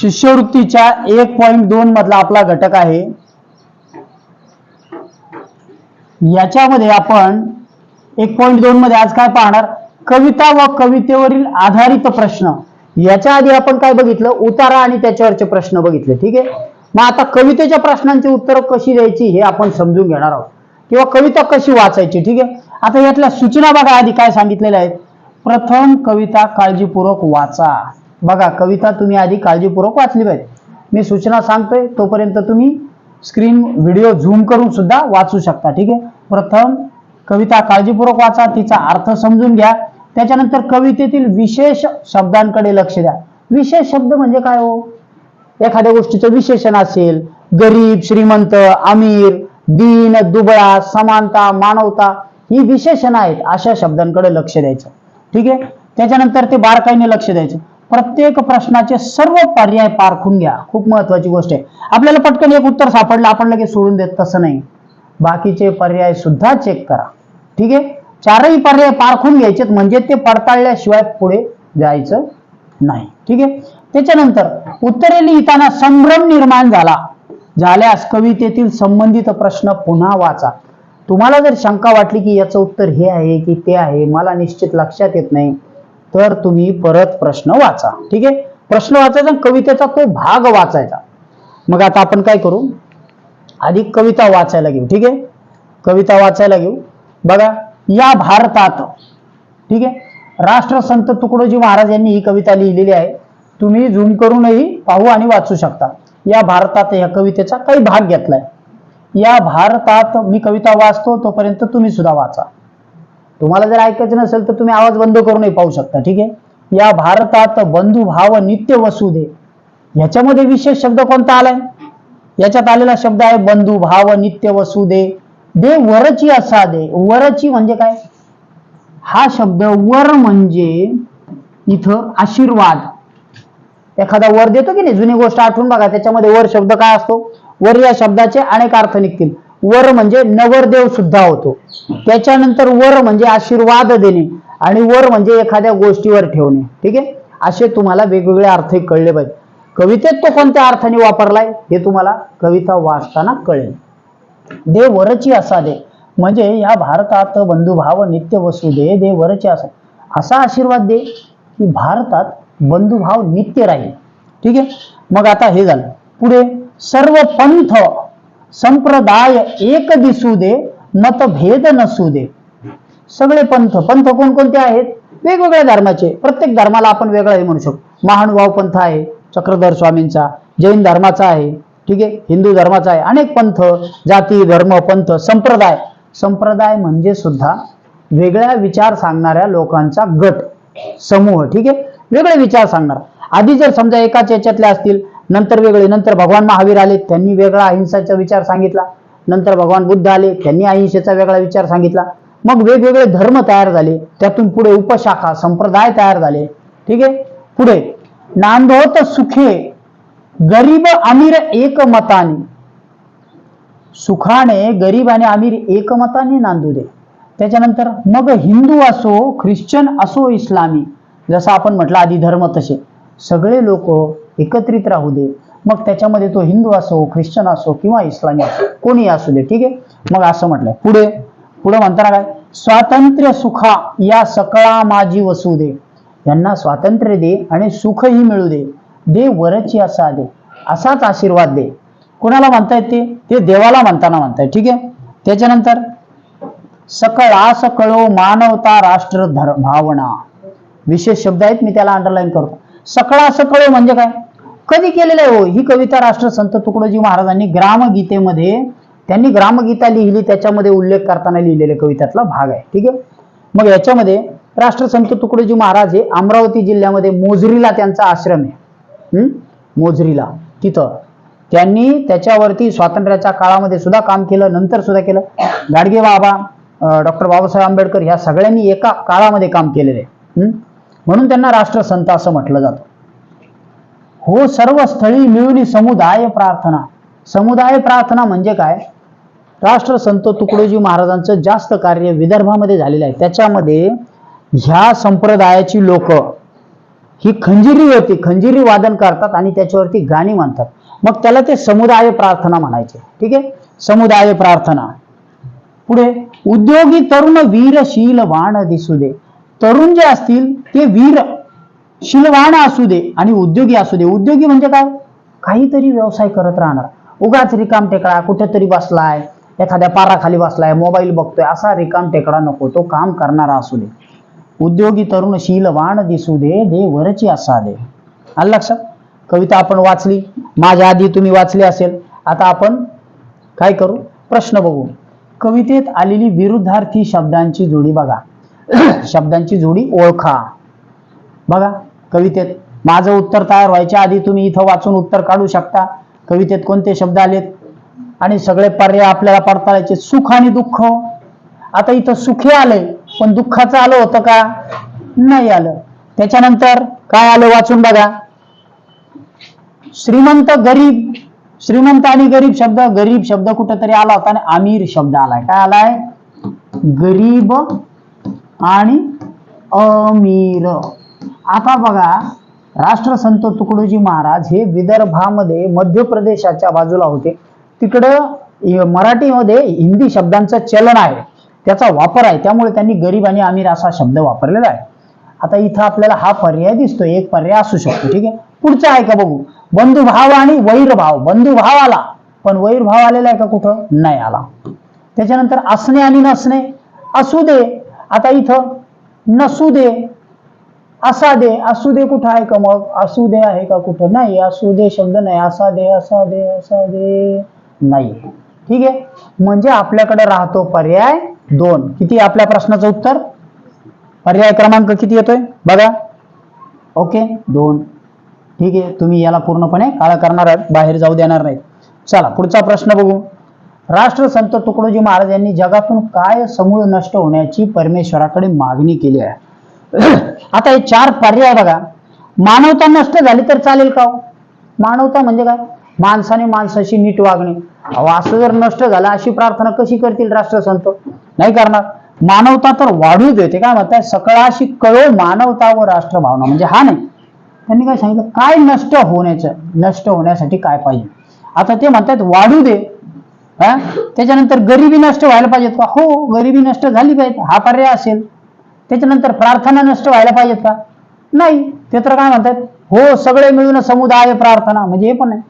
शिष्यवृत्तीच्या एक पॉईंट दोन मधला आपला घटक आहे. याच्यामध्ये आपण एक पॉईंट दोन मध्ये आज काय पाहणार? कविता व कवितेवरील आधारित प्रश्न. याच्या आधी आपण काय बघितलं? उतारा आणि त्याच्यावरचे प्रश्न बघितले. ठीक आहे? मग आता कवितेच्या प्रश्नांची उत्तरं कशी द्यायची हे आपण समजून घेणार आहोत. किंवा कविता कशी वाचायची? ठीक आहे? आता यातल्या सूचना बघा आधी काय सांगितलेल्या आहेत. प्रथम कविता काळजीपूर्वक वाचा. बघा कविता तुम्ही आधी काळजीपूर्वक वाचली पाहिजे. मी सूचना सांगतोय तोपर्यंत तुम्ही स्क्रीन व्हिडिओ झूम करून सुद्धा वाचू शकता ठीक आहे? प्रथम कविता काळजीपूर्वक वाचा तिचा अर्थ समजून घ्या. त्याच्यानंतर कवितेतील विशेष शब्दांकडे लक्ष द्या. विशेष शब्द म्हणजे काय हो? एखाद्या गोष्टीचं विशेषण असेल गरीब श्रीमंत अमीर दीन दुबळा समानता मानवता ही विशेषण आहेत अशा शब्दांकडे लक्ष द्यायचं. ठीक आहे? त्याच्यानंतर ते बारकाईने लक्ष द्यायचं. प्रत्येक प्रश्नाचे सर्व पर्याय पारखून घ्या. खूप महत्वाची गोष्ट आहे. आपल्याला पटकन एक उत्तर सापडलं आपण लगेच सोडून देत तसं नाही. बाकीचे पर्याय सुद्धा चेक करा. ठीक आहे? चारही पर्याय पारखून घ्यायचे म्हणजे ते पडताळल्याशिवाय पुढे जायचं नाही. ठीक आहे? त्याच्यानंतर उत्तरे लिहिताना संभ्रम निर्माण झाला. झाल्यास कवितेतील संबंधित प्रश्न पुन्हा वाचा. तुम्हाला जर शंका वाटली की याचं उत्तर हे आहे की ते आहे मला निश्चित लक्षात येत नाही. तर तुम्ही परत प्रश्न वाचा. ठीक आहे? प्रश्न वाचायचा आणि कवितेचा तो भाग वाचायचा. मग आता आपण काय करू? आधी कविता वाचायला घेऊ. ठीक आहे? कविता वाचायला घेऊ. बघा या भारतात ठीक आहे? राष्ट्रसंत तुकडोजी महाराज यांनी ही कविता लिहिलेली आहे. तुम्ही झूम करूनही पाहू आणि वाचू शकता. या भारतात या कवितेचा काही भाग घेतलाय. या भारतात मी कविता वाचतो तोपर्यंत तुम्ही सुद्धा वाचा. तुम्हाला जर ऐकायचं नसेल तर तुम्ही आवाज बंद करूनही पाहू शकता ठीक आहे? या भारतात बंधुभाव नित्य वसुदे याच्यामध्ये विशेष शब्द कोणता आलाय? याच्यात आलेला शब्द आहे बंधुभाव नित्य वसुदे दे वरची असा दे. वरची म्हणजे काय? हा शब्द वर म्हणजे इथं आशीर्वाद. एखादा वर देतो की नाही? जुनी गोष्ट आठवून बघा त्याच्यामध्ये वर शब्द काय असतो? वर या शब्दाचे अनेक अर्थ निघतील. वर म्हणजे नवरदेव सुद्धा होतो. त्याच्यानंतर वर म्हणजे आशीर्वाद देणे आणि वर म्हणजे एखाद्या गोष्टीवर ठेवणे. ठीक आहे? असे तुम्हाला वेगवेगळे अर्थ कळले पाहिजे. कवितेत तो कोणत्या अर्थाने वापरलाय? हे तुम्हाला कविता वाचताना कळेल. दे वरची असा दे. म्हणजे या भारतात बंधुभाव नित्य वसू दे. दे वरची असा असा आशीर्वाद दे की भारतात बंधुभाव नित्य राहील. ठीक आहे? मग आता हे झालं. पुढे सर्व पंथ संप्रदाय एक दिसू दे मतभेद नसू दे सगळे पंथ पंथ कोणकोणते आहेत? वेगवेगळ्या धर्माचे. प्रत्येक धर्माला आपण वेगळाही म्हणू शकतो. महानुभाव पंथ आहे चक्रधर स्वामींचा जैन धर्माचा आहे ठीक आहे? हिंदू धर्माचा आहे. अनेक पंथ जाती धर्म पंथ संप्रदाय. संप्रदाय म्हणजे सुद्धा वेगळ्या विचार सांगणाऱ्या लोकांचा गट समूह ठीक आहे? वेगळे विचार सांगणार. आधी जर समजा एकाच याच्यातले असतील नंतर वेगळे नंतर भगवान महावीर आले त्यांनी वेगळा अहिंसाचा विचार सांगितला. नंतर भगवान बुद्ध आले त्यांनी अहिंसेचा वेगळा विचार सांगितला. मग वेगवेगळे धर्म तयार झाले. त्यातून पुढे उपशाखा संप्रदाय तयार झाले. ठीक आहे? पुढे. नांदोत सुखे गरीब अमीर एकमताने. सुखाने गरीब आणि अमीर एकमताने नांदू दे. त्याच्यानंतर मग हिंदू असो ख्रिश्चन असो इस्लामी. जसं आपण म्हटलं आधी धर्म तसे. सगळे लोक एकत्रित राहू दे. मग त्याच्यामध्ये तो हिंदू असो ख्रिश्चन असो किंवा इस्लामी असो कोणी असू दे ठीक आहे? मग असं म्हटलंय. पुढे पुढे म्हणताना काय? स्वातंत्र्य सुखा या सकळा माझी वसू दे. यांना स्वातंत्र्य दे आणि सुखही मिळू दे. दे वरची असा दे असाच आशीर्वाद दे. कोणाला म्हणतायत ते? ते देवाला म्हणताना म्हणतायत ठीक आहे? त्याच्यानंतर सकळा सकळो मानवता राष्ट्र धर्म भावना. विशेष शब्द आहेत मी त्याला अंडरलाईन करतो. सकळा सकळो म्हणजे काय? कधी केलेलं आहे हो? ही कविता राष्ट्रसंत तुकडोजी महाराजांनी ग्रामगीतेमध्ये त्यांनी ग्रामगीता लिहिली त्याच्यामध्ये उल्लेख करताना लिहिलेल्या कवितातला भाग आहे. ठीक आहे? मग याच्यामध्ये राष्ट्रसंत तुकडोजी महाराज हे अमरावती जिल्ह्यामध्ये मोजरीला त्यांचा आश्रम आहे. हम्म? मोजरीला. तिथं. त्यांनी त्याच्यावरती स्वातंत्र्याच्या काळामध्ये सुद्धा काम केलं नंतर सुद्धा केलं. गाडगे बाबा डॉक्टर बाबासाहेब आंबेडकर ह्या सगळ्यांनी एका काळामध्ये काम केलेलं आहे. हम्म? म्हणून त्यांना राष्ट्रसंत असं म्हटलं जातं. हो सर्व स्थळी मिळून समुदाय प्रार्थना. समुदाय प्रार्थना म्हणजे काय? राष्ट्र संत तुकडोजी महाराजांचं जास्त कार्य विदर्भामध्ये झालेलं आहे. त्याच्यामध्ये ह्या संप्रदायाची लोक ही खंजिरी होती. खंजिरी वादन करतात आणि त्याच्यावरती गाणी म्हणतात. मग त्याला ते समुदाय प्रार्थना म्हणायचे. ठीक आहे? समुदाय प्रार्थना. पुढे उद्योगी तरुण वीरशील वाण दिसू दे. तरुण जे असतील ते वीर शीलवाण असू दे आणि उद्योगी असू दे. उद्योगी म्हणजे काय? काहीतरी व्यवसाय करत राहणार. उगाच रिकाम टेकडा कुठेतरी बसलाय एखाद्या पाराखाली बसलाय मोबाईल बघतोय असा रिकाम टेकडा नको तो काम करणारा असू दे. उद्योगी तरुण शीलवाण दिसू दे देवरची असा दे. आलं लक्षात? कविता आपण वाचली माझ्या आधी तुम्ही वाचली असेल. आता आपण काय करू? प्रश्न बघू. कवितेत आलेली विरुद्धार्थी शब्दांची जोडी बघा. शब्दांची जोडी ओळखा. बघा. कवितेत माझं उत्तर तयार व्हायच्या आधी तुम्ही इथं वाचून उत्तर काढू शकता. कवितेत कोणते शब्द आलेत? आणि सगळे पर्याय आपल्याला पडताळायचे सुख आणि दुःख. आता इथं सुखी आले पण दुःखाचं आलं होतं का? नाही आलं. त्याच्यानंतर काय आलं वाचून बघा. श्रीमंत गरीब श्रीमंत आणि गरीब शब्द गरीब शब्द कुठेतरी आला होता आणि अमीर शब्द आलाय. काय आलाय? गरीब आणि अमीर. आता बघा राष्ट्रसंत तुकडोजी महाराज हे विदर्भामध्ये मध्य प्रदेशाच्या बाजूला होते. तिकडं मराठीमध्ये हिंदी शब्दांचं चलन आहे. त्याचा वापर आहे. त्यामुळे त्यांनी गरीब आणि अमीर असा शब्द वापरलेला आहे. आता इथं आपल्याला हा पर्याय दिसतो एक पर्याय असू शकतो. ठीक आहे? पुढचा आहे का बघू? बंधुभाव आणि वैरभाव. बंधुभाव आला. पण वैरभाव आलेला आहे का कुठं? नाही आला. त्याच्यानंतर असणे आणि नसणे. असू दे. आता इथं नसू दे. असा दे असू दे कुठं आहे का मग असू दे आहे का कुठं नाही असू दे शब्द नाही असा दे असा दे असा दे नाही. ठीक आहे? म्हणजे आपल्याकडे राहतो पर्याय दोन. किती आपल्या प्रश्नाचं उत्तर? पर्याय क्रमांक किती येतोय? बघा. ओके? दोन. ठीक आहे? तुम्ही याला पूर्णपणे काळा करणार आहात. बाहेर जाऊ देणार नाहीत. चला पुढचा प्रश्न बघू. राष्ट्रसंत तुकडोजी महाराज यांनी जगातून काय समूळ नष्ट होण्याची परमेश्वराकडे मागणी केली आहे? आता हे चार पर्याय बघा. मानवता नष्ट झाली तर चालेल का हो? मानवता म्हणजे काय? माणसाने माणसाशी नीट वागणे. असं जर नष्ट झालं अशी प्रार्थना कशी करतील राष्ट्रसंत नाही करणार. मानवता तर वाढू देते. काय म्हणताय? सकळाशी कळो मानवता व राष्ट्रभावना. म्हणजे हा नाही. त्यांनी काय सांगितलं? काय नष्ट होण्याचं? नष्ट होण्यासाठी काय पाहिजे? आता ते म्हणतात वाढू दे. हा? त्याच्यानंतर गरिबी नष्ट व्हायला पाहिजेत का? हो गरिबी नष्ट झाली पाहिजे. हा पर्याय असेल. त्याच्यानंतर प्रार्थना नष्ट व्हायला पाहिजेत का? नाही. ते तर काय म्हणतात? हो सगळे मिळून समुदाय प्रार्थना. म्हणजे हे पण नाही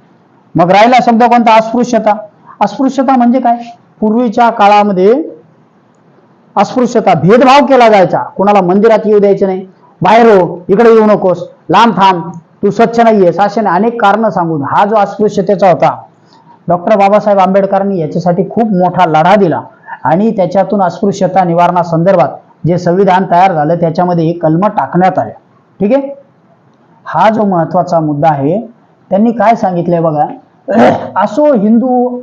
मग राहिला शब्द कोणता? अस्पृश्यता. अस्पृश्यता म्हणजे काय? पूर्वीच्या काळामध्ये अस्पृश्यता भेदभाव केला जायचा. कोणाला मंदिरात येऊ द्यायचं नाही. बाहेर हो इकडे येऊ नकोस. लांब थांब. तू स्वच्छ नाहीयेस असे अनेक कारण सांगून. हा जो अस्पृश्यतेचा होता डॉक्टर बाबासाहेब आंबेडकरांनी याच्यासाठी खूप मोठा लढा दिला. आणि त्याच्यातून अस्पृश्यता निवारणासंदर्भात जे संविधान तयार झालं त्याच्यामध्ये हे कलम टाकण्यात आले. ठीक आहे? हा जो महत्त्वाचा मुद्दा आहे त्यांनी काय सांगितलंय बघा? असो हिंदू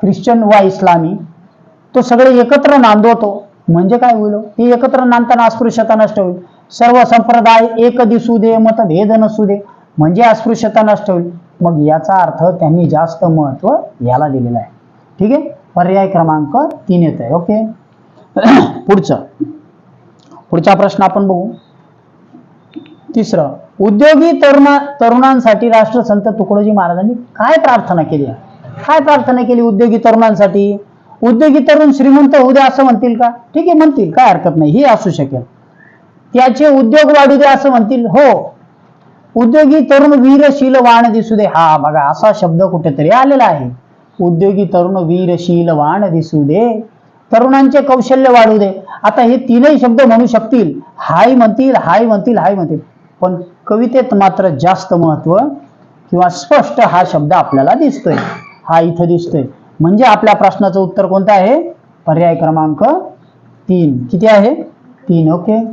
ख्रिश्चन वा इस्लामी तो सगळे एकत्र नांदवतो. म्हणजे काय होईल? ते एकत्र नांदताना अस्पृश्यता नष्ट होईल. सर्व संप्रदाय एक दिसू दे मतभेद नसू दे. म्हणजे अस्पृश्यता नष्ट होईल. मग याचा अर्थ त्यांनी जास्त महत्त्व याला दिलेलं आहे. ठीक आहे? पर्याय क्रमांक तीन येत आहे ओके? पुढचं. पुढचा प्रश्न आपण बघू. तिसरं उद्योगी तरुणा तरुणांसाठी राष्ट्रसंत तुकडोजी महाराजांनी काय प्रार्थना केली? काय प्रार्थना केली उद्योगी तरुणांसाठी? उद्योगी तरुण श्रीमंत होऊ द्या असं म्हणतील का? ठीक आहे म्हणतील. काय हरकत नाही. हे असू शकेल. त्याचे उद्योग वाढू दे असं म्हणतील? हो. उद्योगी तरुण वीरशील वाण दिसू दे. हा बघा असा शब्द कुठेतरी आलेला आहे. उद्योगी तरुण वीरशील वाण दिसू दे. तरुणांचे कौशल्य वाढू दे. आता हे तीनही शब्द म्हणू शकतील. हाय म्हणतील हाय म्हणतील हाय म्हणतील. पण कवितेत मात्र जास्त महत्त्व किंवा स्पष्ट हा शब्द आपल्याला दिसतोय. हा इथं दिसतोय. म्हणजे आपल्या प्रश्नाचं उत्तर कोणतं आहे? पर्याय क्रमांक तीन. किती आहे? तीन. ओके.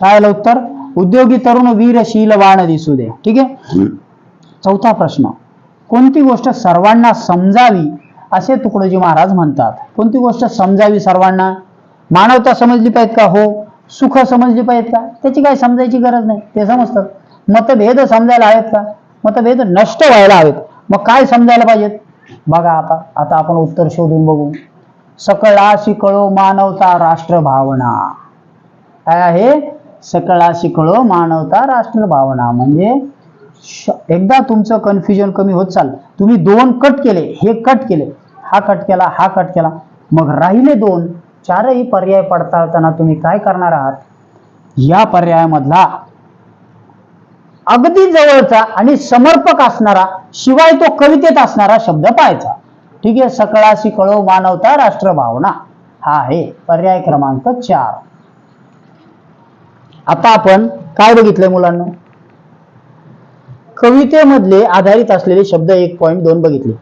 काय आलं उत्तर? उद्योगी तरुण वीरशील वाण दिसू दे. ठीक आहे? चौथा प्रश्न. कोणती गोष्ट सर्वांना समजावी असे तुकडोजी महाराज म्हणतात. कोणती गोष्ट समजावी सर्वांना? मानवता समजली पाहिजे का? हो. सुख समजली पाहिजेत का? त्याची काही समजायची गरज नाही. ते समजतात. मतभेद समजायला हवेत का? मतभेद नष्ट व्हायला हवेत. मग काय समजायला पाहिजेत? बघा आता आता आपण उत्तर शोधून बघू. सकळा शिकळो मानवता राष्ट्र भावना. काय आहे? सकळा शिकळो मानवता राष्ट्र भावना. म्हणजे एकदा तुमचं कन्फ्युजन कमी होत चाल तुम्ही दोन कट केले हे कट केले हा कट केला हा कट केला मग राहिले दोन चारही पर्याय पडताळताना तुम्ही काय करणार आहात? या पर्यायामधला अगदी जवळचा आणि समर्पक असणारा शिवाय तो कवितेत असणारा शब्द पाहायचा. ठीक आहे सकळाशी कळो मानवता राष्ट्रभावना. हा आहे पर्याय क्रमांक चार. आता आपण काय बघितलंय मुलांना? कवितेमधले आधारित असलेले शब्द एक पॉईंट दोन बघितले.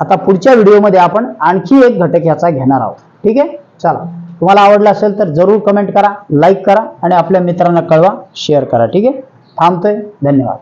आता पुढच्या व्हिडिओमध्ये आपण आणखी एक घटक ह्याचा घेणार आहोत. ठीक आहे? चला. तुम्हाला आवडलं असेल तर जरूर कमेंट करा लाईक करा आणि आपल्या मित्रांना कळवा शेअर करा. ठीक आहे? थांबतोय. धन्यवाद.